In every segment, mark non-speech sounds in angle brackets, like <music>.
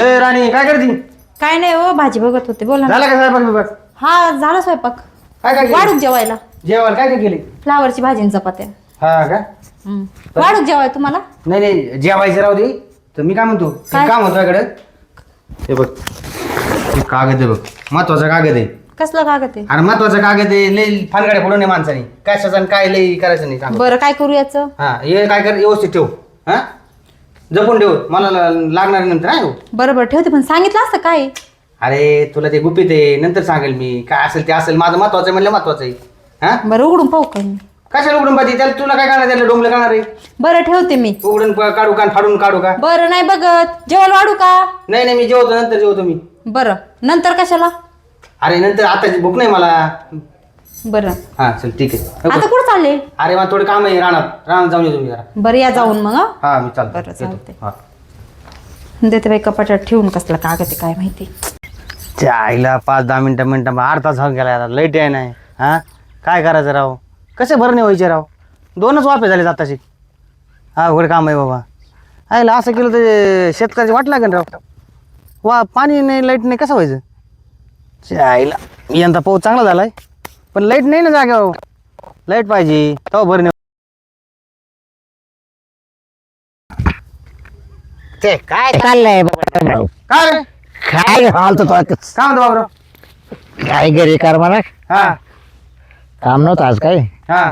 ए राणी काय करती? काय नाही हो भाजी बघत होते बोला ना. झाला का स्वयंपाक बिपाक हा झाला स्वयंपाक. काय काय वाढूक जेवायला. जेवण काय काय केले? फ्लावरची भाजी आणि चपात्या. हा का? हम्म. वाढूक जेवाय तुम्हाला? नाही नाही जेवायचं राहू दे. तर मी काय म्हणतो एक काय? काम होतं इकडे हे बघ हे कागद आहे बघ. महत्त्वाचा कागद आहे. कसलं कागद आहे? आणि महत्त्वाचा कागद आहे. लई फानगाड्या पडून नाही माणसाने. कशाचं आणि काय लई करायचं नाही. सांग. बरं काय करू याचं? हा हे काय कर व्यवस्थित ठेव. हा? जपून ठेव मला ला- लागणार नंतर हा हो. बरं बरं ठेवते पण सांगितलं असतं काय? अरे तुला ते गुपित आहे नंतर सांगेल मी. काय असेल ते असेल माझं महत्वाचं आहे म्हणलं महत्वाचं आहे. हा? बरं उघडून पाहू का मी कशाला उघडून पाहिजे त्याला तुला काय करणार त्याला डोंबलं करणार आहे? बरं ठेवते मी. उघडून प- काढू का आणि फाडून काढू का? बरं नाही बघत. जेवायला वाढू का? नाही नाही मी जेवतो नंतर जेवतो मी. बरं नंतर कशाला? अरे नंतर आता भूक नाही मला. बरं. हा चल ठीक आहे. आता कुठं चालले? अरे मला थोडं काम आहे रानात. रानात जाऊन येतो मी जरा. बरं या जाऊन मग हं? हा मी चालतो. बरं, येतो. चालतंय. हा. देते बाई कपाटात ठेवून कसला कागद आहे काय माहिती? त्या आईला पाच दहा मिनटं मिनटं मग अर्धा तास होऊन गेला आता लाइट आहे नाही. हा? काय करायचं राव? कसे भरणे व्हायचे राव? दोनच वाफे झाले आताशी हा उघड काम आहे बाबा. आईला असं केलं तर शेतकऱ्याची वाट लागेल राव. वा पाणी नाही लाइट नाही कसं व्हायचं? त्या आईला यंदा पाऊस चांगला झालाय. पण लाइट नाही ना जाग्यावर लाइट पाहिजे. तेव्हा भरणे ते काय चाललंय बाबराव? काय रे? काय हालतो तो? काय म्हणतो बाबराव? काय घरी कर म्हणा. हा. काम नव्हतं आज काय हा.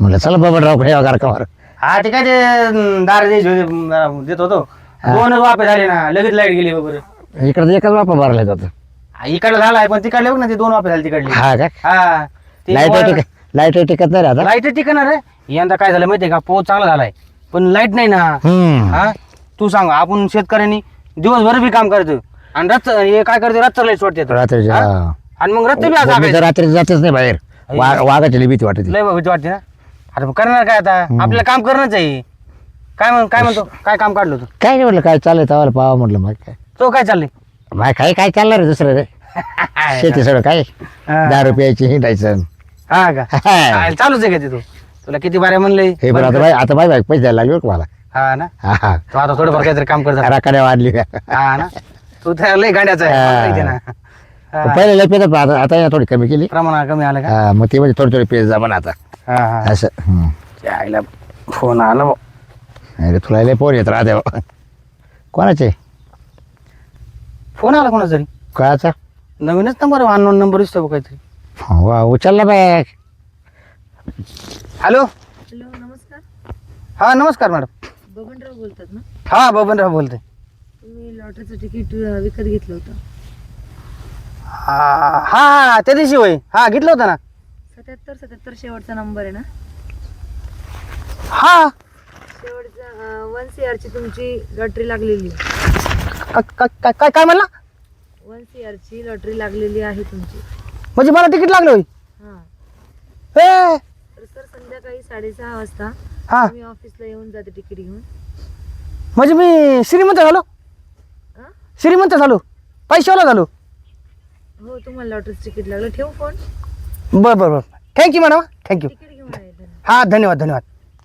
म्हणलं चला बाबरावकडे वगैरे कवर हा ते काय ते अं, दार द्यायचे होते, अं, जरा देत होतो. दोनच वाफे झाले ना लगेच लाइट गेली बरोबर इकडे एकच बापा भरला जातो इकडे झालाय पण तिकडले बघ ना ते दोन वाफे झाले तिकडले. हा का? हा लाइट टिक लाइट टिकत नाही राहता लाइट टिकणार रे यंदा काय झालं माहितीये का? पाऊस चांगला झालाय. पण लाइट नाही ना. हम्म. हा? तू सांग आपण शेतकऱ्यांनी दिवसभर बी काम करतो आणि रथ हे काय करते रथ लाइट सोडते रात्री हा? आणि मग रथ बी मी तर रात्री जातेच नाही बाहेर. वा- वाघाची भीती वाटते. लय भीती वाटते ना? मग करणार काय आता? आपल्याला काम करणंच आहे. काय म्हण काय म्हणतो? <laughs> काय काम काढलं तू? काय नाही म्हटलं काय चाललंय तवाला पावा म्हटलं मग काय? तो काय चाललंय? काय काय चालणार रे दुसरं रे? <laughs> शेती सगळं काय? हा. दहा रुपयाची हिंडायचं. हा का? <laughs> काय चालूच आहे का ते तू तुला किती बारे म्हणले हे पण आता बाई आता बाई बाई पैसे द्यायला लागले बरं का मला? हा ना. हा हा. तो आता थोडंफार काहीतरी काम करत राखाड्या वाढली. हा ना. तू तर लय गाड्याचा आहे. मला माहिती आहे ना. हा. पहिले लय पेतात आता आता या थोडी कमी केली. प्रमाण कमी आलं का? हा मग ते म्हणजे थोडी थोडी पेज जमा आता. हा हा. असं हम्म. त्या आईला फोन आला बुवा. अरे तुला लय पोर येत राहते. कोणाचे? फोन आला कोणा तरी? नवीनच नंबर अननोन नंबर दिसतो बघ काहीतरी. वा उचलला बॅग हॅलो हॅलो नमस्कार. हा नमस्कार मॅडम बबनराव बोलतात ना? हा बबनराव बोलते तुम्ही लॉटरीचं तिकीट विकत घेतलं होतं. हा हा त्या दिवशी होय. हा घेतलं होतं ना? सत्याहत्तर सत्याहत्तर शेवटचा नंबर आहे ना? हा. शेवटचा वन सी आरची तुमची लॉटरी लागलेली का- का- काय काय काय म्हणला? वन सी आरची लॉटरी लागलेली आहे तुमची. म्हणजे मला तिकीट लागलं होय? हां. हे! तर सर संध्याकाळी साडेसहा वाजता हा. मी ऑफिसला येऊन जाते तिकीट घेऊन. म्हणजे मी श्रीमंत झालो? हां श्रीमंत झालो. पैशावाला झालो. हो तुम्हाला लॉटरीचं तिकीट लागलं. ठेवू फोन बर बर बर. थँक्यू मॅडम थँक्यू तिकीट घेऊन आहे. हा धन्यवाद धन्यवाद.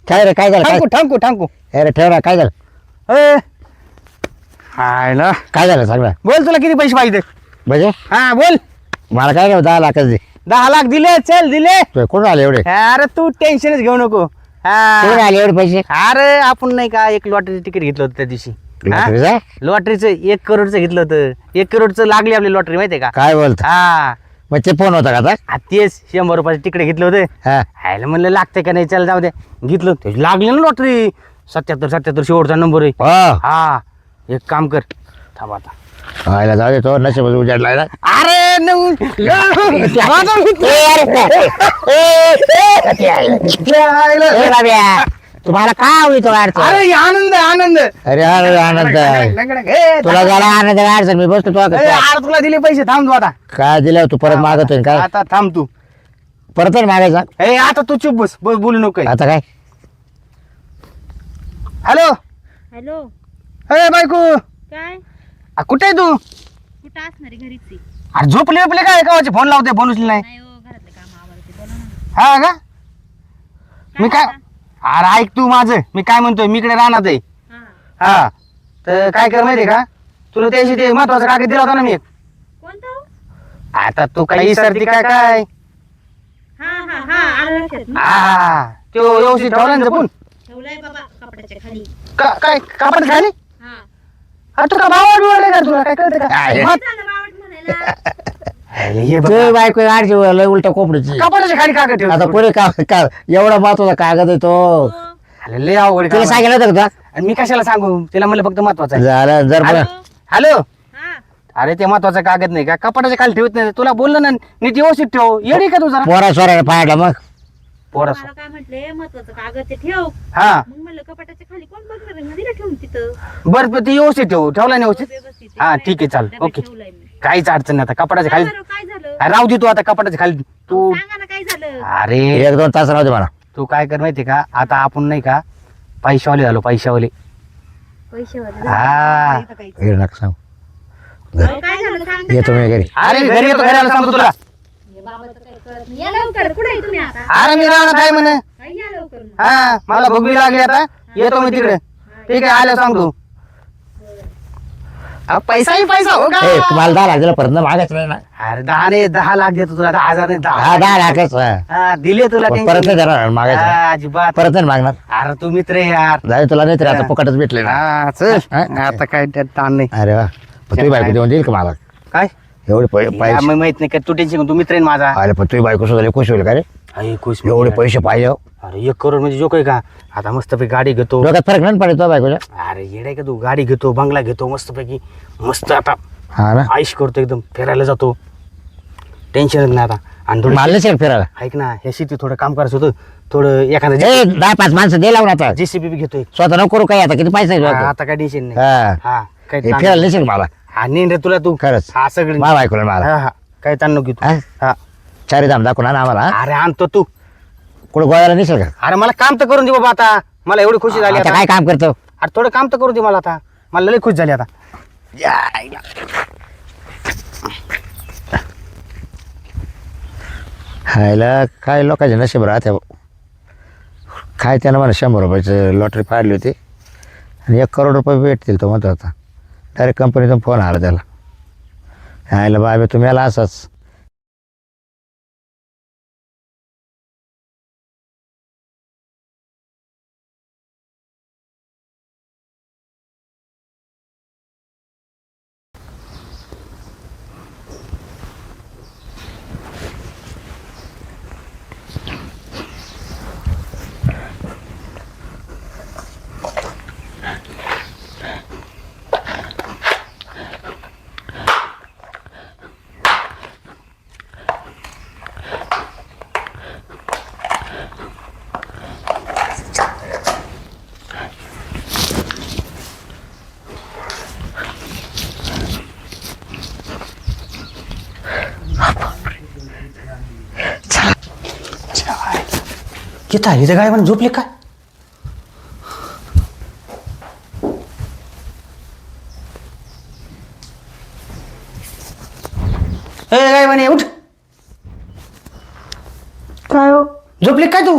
काय रे काय झालं? काय? थँक्यू थँक्यू थँक्यू अरे ठेव ना काय झालं? ए! हाय ना? काय झालं सगळं बोल तुला किती पैसे पाहिजे? म्हणजे? हा बोल. मला काय दहा लाखच दे. दहा लाख दिले चल दिले. तू कुठून आले एवढे? अरे तू टेन्शनच घेऊ नको. आले एवढे पैसे? अरे आपण नाही का एक लॉटरी तिकीट घेतलं होतं त्या दिवशी? लॉटरीचा? लॉटरीचं एक करोडचं घेतलं होतं. एक करोडचं लागली आपली लॉटरी माहितीये का? काय बोलता? हा. मग ते फोन होता का आता? तेच. शंभर रुपयाचे तिकडे घेतलं होतं. हा. हायला म्हणलं लागते का नाही? चल जाऊ दे. घेतलं. ते लागली ना लॉटरी सत्याहत्तर सत्याहत्तर शेवटचा नंबर आहे. हो. हा. एक काम कर. थांब आता. आयला जाऊ दे तो नशेब उजाडला ना अरे नऊ. ए बाब्या, तुम्हाला काय आवडी तो अडचण अरे आनंद आनंद. अरे अरे आनंद आहे. ए, तुला झाला आनंद अडचण मी बसतो तो ए, अरे तुला दिले पैसे. थांब तू आता. काय दिलं? तू परत मागतोय काय? आता थांब तू. परत नाही मागायचा? ए आता तू चुप बस. बस बोलू नको. आता काय? हॅलो? हॅलो? ए बायको! काय? आ, कुठे आहे तू? कुठं असणार? आहे घरीच आहे. अरे झोपले बिपले काय? कावाचे फोन लावते फोन उचले नाही. नाही हो घरातले काम आवडते बोला ना. हा का? मी काय अरे ऐक तू माझं. मी काय म्हणतोय? मी इकडे राहणार आहे. हां. हा. तर काय कर माहितीये का? तुला त्याशी ते महत्त्वाचा कागद दिला होता ना मी. एक कोणता? हो? आता तू काही सर्दी काय काय? हा हा हा. आलं लक्षात हा तो व्यवस्थित ठेवला ना जपून? ठेवलाय बाबा कपड्याच्या खाली. का- काय? कापड खाली? अरे तुला भाव बिवडले का तुला? काय कळतं का? आहे. मत- झालं बावट म्हणायला. अरे हे बघ. ते बायको आडची लय उलट कोपडीची कापडाच्या खाली कागद ठेव. आता पुढे का का एवढा महत्त्वाचा कागद आहे तो. अरे लय अवघड आहे तुला काम. सांगितलं होतं का आणि मी कशाला सांगू? तिला म्हणलं फक्त महत्वाचं आहे. झालं जर हॅलो? मला- हॅलो? हा. अरे ते महत्त्वाचा कागद नाही का? कपाटाच्या खाली ठेवत नाही. तुला बोललं ना नीट व्यवस्थित ठेव. येडी का तू जरा? पोरा सोराने पाडला मग. पोरं मला काय म्हटले महत्वाचं कागद ते ठेव. हा. मग म्हणलं कपाटाच्या खाली कोण बघणार आहे? मग दिलं ठेवून तिथं. बर बर, ती व्यवस्थित ठेव. ठेवला नाही व्यवस्थित? व्यवस्थित हा. ठीक आहे, चालेल. डब्यात ओके. ठेवलंय मी. काहीच अडचण नाही आता. कपाटाच्या काय खाली बरं, काय झालं? अरे, राहू दे तू आता कपाटाच्या खाली. तू अहो, सांगा ना काय झालं? अरे. एक दोन तास राहू दे मला. तू काय कर माहितीये का? आता आपण नाही का पैशावाले झालो पैशावाले. पैसे हा. हे नका सांग. काय झालं? सांग येतो मी घरी. अरे घरी येतो घरी आला सांगतो तुला. या लवकर. कुठे आहे तुम्ही आता? अरे मी राहणार काय म्हणे. लवकर मग. हा मला भोगवी लागली आता. येतो मी तिकडे. ठीक आहे आलं सांगतो. अहो, पैसाही पैसा हो का? ए मला दहा लाख दिला परत ना मागायचं नाही ना? अरे दहा नाही दहा लाख देतो तुला दहा हजार नाही हा दहा दहा लाखच हा. हा, दिले तुला पण परत नाही. देणार मागायचं. नाही. हा, अजिबात. परत नाही मागणार. अरे तू मित्र आहे यार. जाऊ तुला नाही तरी आता फुकटच भेटले ना. हा, चल. हा? आता काय त्यात ताण नाही. अरे वा. पण तुझी बायको देऊन देईल का मला? काय? एवढे पै- पैसे. माहीत नाही का तू टेन्शन तू मित्र आहे ना माझा? आले पण तुझी बायको सुद्धा खुश होईल का रे? खुश एवढे पैसे पाहिजे हो. अरे एक करोड म्हणजे जो काय का? आता मस्तपैकी गाडी घेतो. डोक्यात फरक नाही पडत तुझ्या बायकोच्या अरे येडाय का तू? गाडी घेतो बंगला घेतो मस्तपैकी मस्त आता हा ना? आयुष करतो एकदम फिरायला जातो. टेन्शनच नाही आता. आणि थोडं मला नाही फिरायला? ऐक ना ह्या शेती थोडं काम करायचं होतं. थोडं एखादं ए दहा पाच माणसं दे लावून आता. जेसीबी घेतोय. स्वतः नको करू काय आता किती पैसे हा? आता काय टेन्शन नाही. हा. हा काय हे ताण फिरायला नाही. मला हा नेन रे तुला तू. खरंच. हा सगळं. माझ्या बायकोला मला. हा हा. काय ताण नको घेऊ हा? हा. चारी धाम दाखवून आण आम्हाला? अरे आणतो तू. कुठं गोव्याला नेसेल का? अरे मला काम तर करून दे बाबा आता. मला एवढी खुशी झाली आता आता. काय काम करतो? अरे थोडं काम तर करू दे मला आता. मला लई खुश झाली आता. खायला काय लोकांचे नशीब राहते काय त्यानं मला शंभर रुपयाची लॉटरी फाडली होती. आणि एक करोड रुपये भेटतील तो म्हणतो होता डायरेक्ट कंपनीतून फोन आला त्याला. खायला बाबे तुम्ही आला असाच. किती आली तर काय म्हणून झोपले काय? ए काय म्हणे उठ. काय हो? झोपले काय तू?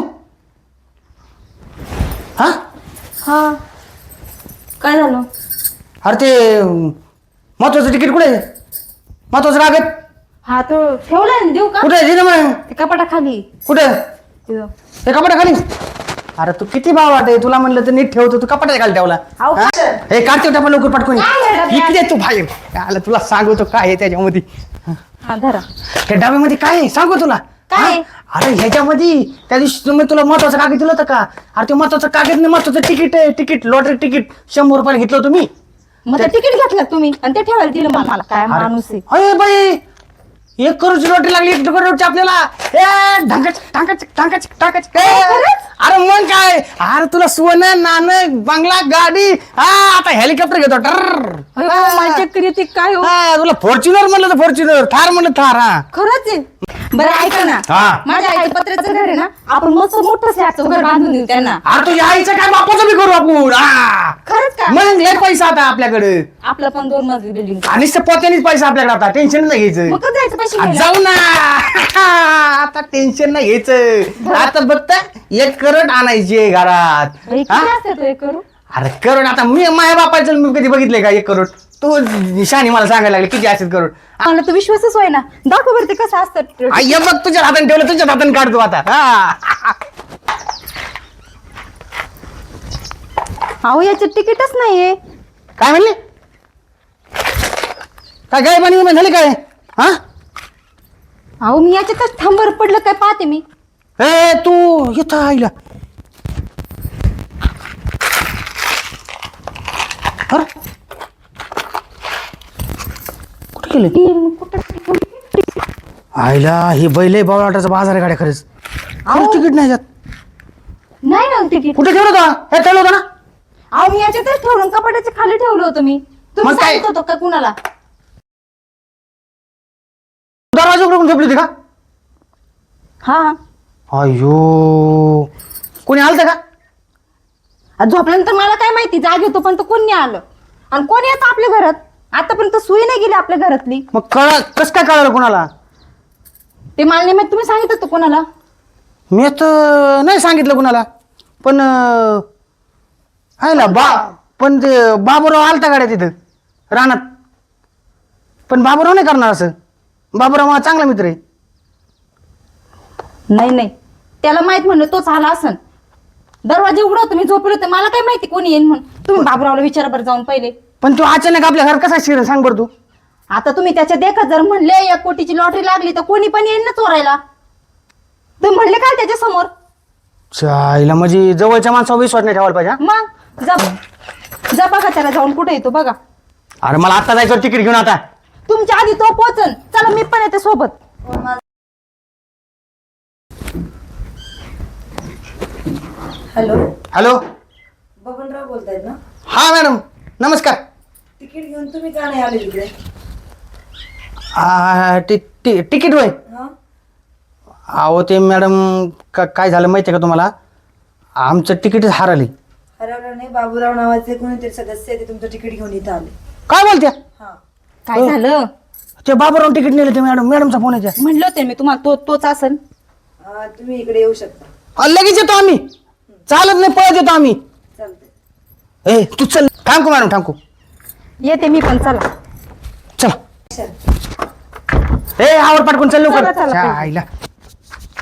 हा? हा. काय झालं? अरे ते महत्वाचं तिकीट कुठे आहे? महत्वाचं कागद? हा तो ठेवलाय ना देऊ का? कुठे आहे? दे ना मग. ते कपाटा खाली कुठे? तिथं. हे कपाटा खाली. अरे तू किती भाव वाटे तुला म्हणलं तर नीट ठेवतो तू कपाटाच्या खाली ठेवला. अहो, हा? हे काढते टाका लवकर पटकून. काय? इकडे तू बाहेर. आला तुला सांगतो काय आहे त्याच्यामध्ये. हा धरा. त्या डब्यामध्ये काय आहे? सांगू तुला. काय आहे? अरे ह्याच्यामध्ये त्या दिवशी तुम्ही तुला महत्वाचं कागद दिलं होतं का? अरे ते महत्वाचं कागद नाही महत्वाचं तिकीट आहे. Ticket lottery ticket. शंभर रुपयाला घेतलं होतं मी. मग ते तिकीट घेतलं तुम्ही आणि ते ठेवायला दिलं मला. मला. काय माणूस आहे. अरे बाई! एक करोडची लॉटरी लागली एक करोडची आपल्याला. ए ढांकाच ढांकाच ढांकाच ढांकाच अरे मग काय? अरे तुला सुवर्ण नाणं बंगला गाडी. हा आता हेलिकॉप्टर घेतो. चक्कर येते काय हो? हा, तुला फॉर्च्युनर म्हणलं तर फॉर्च्युनर थार म्हणलं थार हा. खरंच आहे? बरं ऐका ना. हा. माझ्या आईचं पत्र्याचं घर आहे ना आपण मस्त मोठं स्लॅबचं घर बांधून देऊ त्यांना. अरे तुझ्या आईचं काय बापाचं बी करू आपण हा. खरंच का? मग लय पैसा आता आपल्याकडे. आपलं पण दोन मजली बिल्डिंग आणि पोत्यानेच पैसा आपल्याकडे आता. टेन्शन नाही घ्यायचं. मग कधी जायचं पैसे आ, घ्यायला? जाऊ ना. <laughs> आता टेन्शन नाही घ्यायचं. आता फक्त एक करोड आणायची घरात. बाई, हा? किती असते तो एक करू अरे करोड आता मी माझ्या बापाचं मी कधी बघितले का एक करोड तू निशाणी मला सांगायला लागले किती असतात करोड मला तर विश्वासच होय ना दाखव बरं ते कसं असतं. आ, ये बघ तुझ्या हाताने ठेवलं तुझ्या हाताने काढतो आता. हा. अहो याचे तिकीटच नाहीये. काय म्हणले? काय काय पाणी उभं झाले काय? हा? अहो मी याच्यातच थांबर पडलं काय पाहते मी? ए तू येतं आईला. अरे. कुठे गेले? आईला ही बैल बावळाटाचा बाजार आहे गाड्या खरंच. खरंच तिकीट नाही जात. नाही ना तिकीट. कुठे ठेवलं होतं? हे ठेवलं होतं ना? अहो मी याच्यातच ठेवलं. कपाटाच्या खाली ठेवलं होतं मी. तुम्ही मग काय? सांगत होतो का कुणाला? दरवाजा उघडून झोपली होती का? हा. अयो कोणी आलं का? आ, झोपल्यानंतर मला काय माहिती? जाग होतो पण तो कोण आलं? आणि कोण येतं आपल्या घरात? आतापर्यंत सुई नाही गेली आपल्या घरातली. मग कळा कसं काय कळालं कोणाला? ते मला नाही माहीत तुम्ही सांगितलं होतं कोणाला? मी तर नाही सांगितलं कुणाला. पण अं, आहे ना बा पण ते बाबूराव आलता गाड्या तिथं रानात. पण बाबूराव नाही करणार असं. बाबूराव माझा चांगला मित्र आहे. नाही नाही. त्याला माहीत म्हणलं तोच आला असन. दरवाजे उघडा मी झोपलो होते. मला काय माहिती कोणी येईन म्हणून. तुम्ही बाबरावला विचारा बरं जाऊन पहिले. पण तो अचानक आपल्या घरात कसा शिर सांग बरं तू. आता तुम्ही त्याच्या देखत जर म्हणले या कोटीची लॉटरी लागली तर कोणी पण येईल ना चोरायला. तुम्ही म्हणले काय त्याच्यासमोर? चायला म्हणजे जवळच्या माणसावर विश्वास नाही ठेवायला पाहिजे हा? मग जा जा बघा त्याला जाऊन कुठे येतो बघा. अरे मला आता जायचं तिकीट घेऊन आता. तुमच्या आधी तो पोचन. चला मी पण येते सोबत. हॅलो. हॅलो. बबनराव बोलतायत ना? हा मॅडम. नमस्कार. तिकीट घेऊन तुम्ही का नाही आले तिकडे आ, ति- ति- तिकीट हा? अहो ते मॅडम का काय झालं माहिती आहे का तुम्हाला? आमचं तिकीटच हरली. हरवलं नाही बाबूराव नावाचे कोणीतरी सदस्य आहे ते तुमचं तिकीट घेऊन इथं आले. काय बोलत्या? हा. काय झालं? ते बाबूराव तिकीट नेले ते मॅडम मॅडमचा फोन आहे म्हणलं होते मी तुम्हाला तो तोच असन. अं, तुम्ही इकडे येऊ शकता. अ, लगेच येतो आम्ही. चालत नाही पळत येतो आम्ही. चालतंय. ए तू चल थांबू मॅडम थांबू येते मी पण चला. चला. ए आवड पाठकून चल लवकर. चला, चला, च्या चला. आईला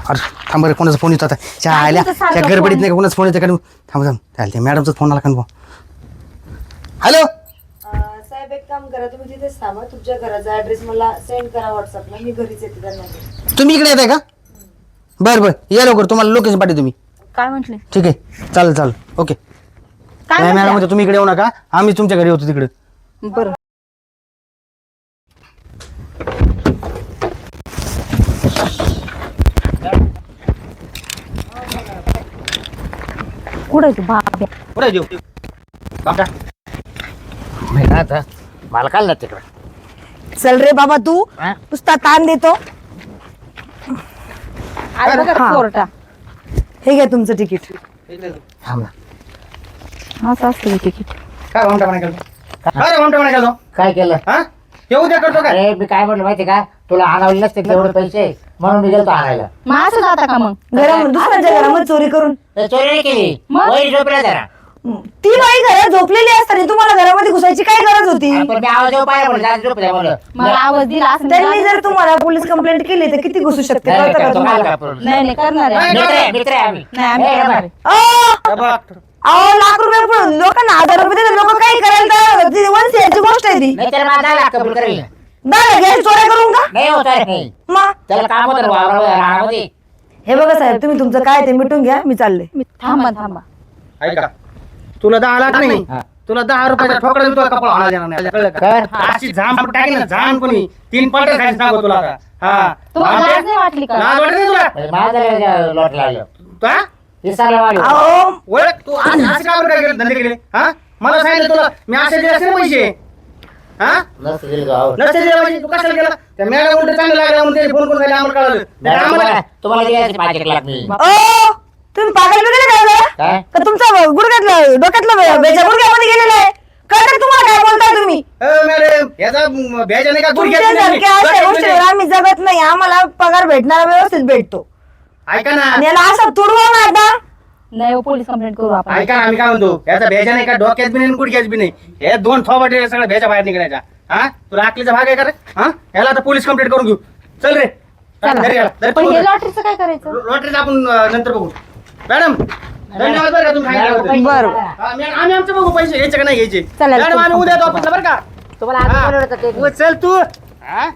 अरे थांब रे कोणाचा फोन येतो आता? च्या काय आईला तुमचा सारखा त्या गडबडीत फोन? नाही का कोणाचा फोन येतो का थांब थांब. चालते मॅडमचा फोन आला का हॅलो? अं, साहेब एक काम करा तुम्ही तिथेच थांबा. तुमच्या घराचा ऍड्रेस मला सेंड करा व्हॉट्सअपला मी घरीच येते त्यांना तुम्ही इकडे येत आहे का? बरं बरं. या लवकर तुम्हाला लोकेशन पाठवतो तुम्ही काय म्हटले? ठीक आहे. चालेल चालेल. ओके. काय मॅडम? म्हणते तुम्ही इकडे येऊ नका. आम्ही तुमच्या घरी होतो तिकडे. बरं. कुठे तू? बाब्या कुठे देऊ आता मला काल ना तिकडं. चल रे बाबा तू. हा? नुसता ताण देतो. आलं बघा हा. चोरटा हे घ्या तुमचं तिकीट. थांब ना. असं असतं हे तिकीट. काय भामटापणा केलं काय रे केलं काय केलं? हा? येऊ द्या करतो काय? अरे मी काय म्हटलं माहिती का? तुला आणावले नसते तेवढे पैसे म्हणून मी गेलो आणायला. मग असं जाता का मग? घरामध्ये दुसऱ्याच्या घरामध्ये चोरी करून. तर चोरी नाही केली. मग? वही झोपला जरा. ती बाई घरात झोपलेली असताना तुम्हाला घरामध्ये घुसायची काय गरज होती? पण मी आवाज येऊ पाहिजे म्हणलं जास्त झोपल्या म्हणलं. मला आवाज दिला असं त्यांनी जर तुम्हाला पोलीस कंप्लेंट केली तर किती घुसू शकते? नाही, कळतं का तो तुम्हाला? काय problem? नाही नाही करणार आहे. मित्र आहे, मित्र आहे आम्ही. नाही आम्ही ए, करणार अहो लाख रुपये लोकांना हजार रुपये देतात लोक काही करायला वंशी गोष्ट आहे ती. नाही तर माझा लाख कबूल करेल. दादा गॅस चोऱ्या करून का? नाही होत आहे, नाही मग त्याला काम होतं वावरावर रानामध्ये. हे बघा साहेब तुम्ही तुमचं काय ते मिटून घ्या मी चालले. मी थांबा थांबा. ऐका. तुला दहा लाख नाही. हा. तुला दहा रुपयाचा ठोकळा देतो कपाळ आला देणार नाही. कळलं का? कर. अशी झाम टाकेल ना झाम कोणी. तीन सांगू तुला आता. हा. तुम्हाला भामटे? लाज नाही वाटली का? लाज वाटत नाही तुला? म्हणजे माझं लॉट लागलं तू हा? साला वाढलं अहो ओळख तू आज असं का बरं काय केलं? धंदे केले? हा? मला सांगितलं तुला मी असे दिले असते ना पैसे. हा? नसतं दिलं गावावर. नसते दिले पैसे? तू कशाला गेला त्या मॅडम उलट चांगलं लागलं म्हणून ते फोन करून सांगितलं आम्हाला कळालं. नाही तर मॅडम, आम्हाला तुम्हाला तुम्हाला दिले पाच एक लाख मी. ओ तुम्ही पागल वगैरे काय जरा? काय? का तुमचं गुडघ्यातलं डोक्यातलं बेजा गुडघ्यामध्ये गेलेलं आहे? कळतं का तुम्हाला काय बोलताय तुम्ही? अ, मॅडम याचा भ्याजा नाही का गुडघ्यात नाही. तुमच्यासारख्या अशा गुडघ्यात गोष्टीवर नाही. आम्ही जगत नाही. आम्हाला पगार भेटणारा व्यवस्थित भेटतो. ऐका ना. आणि याला असं तुडवा ना आता नाही हो, पोलीस कंप्लेंट करू आपण. ऐका ना, आम्ही काय म्हणतो? याचा भेजा नाही का? डोक्यात बी नाही गुडघ्यात बी नाही. हे दोन थोबाटे सगळं भेजा बाहेर निघण्याच्या. हा? तुला आकलीचा भाग आहे का रे? हा? याला आता पोलीस कंप्लेंट करून घेऊ. चल रे. घरी याला. घरी पण हे पोहोच. लॉटरीचं काय करायचं? लॉटरीचं आपण अं, नंतर बघू. मॅडम धन्यवाद बरं का तुम्ही सांगितल्याबद्दल. बरं. हा, मॅडम, आम्ही आमचे बघू पैसे. घ्यायचे का नाही घ्यायचे चला, मॅडम आम्ही उद्या येतो ऑफिसला बरं का? तुम्हाला आधी हा. बोलवलं होतं ते. उद्या चल तू. हा?